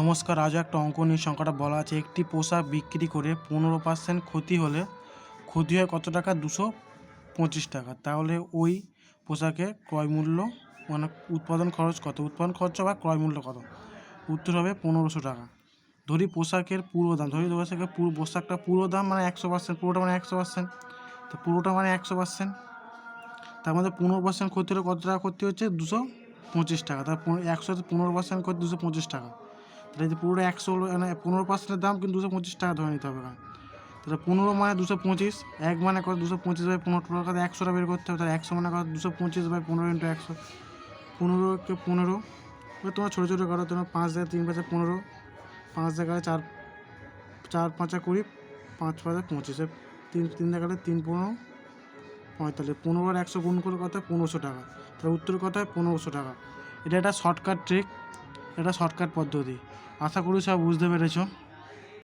নমস্কার, আজ একটা অঙ্ক নিয়ে সংখ্যাটা বলা আছে। একটি পোশাক বিক্রি করে পনেরো পার্সেন্ট ক্ষতি হলে ক্ষতি হয় কত টাকা? দুশো পঁচিশ টাকা। তাহলে ওই পোশাকের ক্রয় মূল্য মানে উৎপাদন খরচ কত? উৎপাদন খরচ বা ক্রয় মূল্য কত? উত্তর হবে পনেরোশো টাকা। ধরি পোশাকের পুরো দাম, ধরি পোশাকের পুরো পোশাকটা পুরো দাম মানে একশো পার্সেন্ট পুরোটা মানে একশো পার্সেন্ট তো পুরোটা মানে একশো পার্সেন্ট তার মধ্যে পনেরো পার্সেন্ট ক্ষতি হলে কত টাকা ক্ষতি হচ্ছে? দুশো পঁচিশ টাকা। তার একশোতে পনেরো পার্সেন্ট ক্ষতি, দুশো পঁচিশ টাকা। তাহলে যদি পুরোটা একশো মানে পনেরো পার্সেন্টের দাম কিন্তু দুশো পঁচিশ টাকা ধরে নিতে হবে তাহলে পনেরো মানে দুশো পঁচিশ, এক মানে কত? দুশো পঁচিশ বাই পনেরো টাকা একশোটা বের করতে হবে, তাহলে একশো মানে কত? দুশো পঁচিশ বাই পনেরো ইন্টু একশো। পনেরো এবার তোমার ছোটো ছোটো করো, তোমার পাঁচ জায়গায় তিন পাঁচে পনেরো, পাঁচ জায়গায় চার চার পাঁচা কুড়ি, পাঁচ পাঁচে পঁচিশে তিন তিন জায়গায় তিন পনেরো, পঁয়তাল্লিশ, পনেরো আর একশো গুণ করে হয়? পনেরোশো টাকা। তাহলে উত্তর কথা পনেরোশো টাকা। এটা একটা শর্টকাট ট্রিক এটা শর্টকাট পদ্ধতি। আশা করি সব বুঝতে পেরেছ।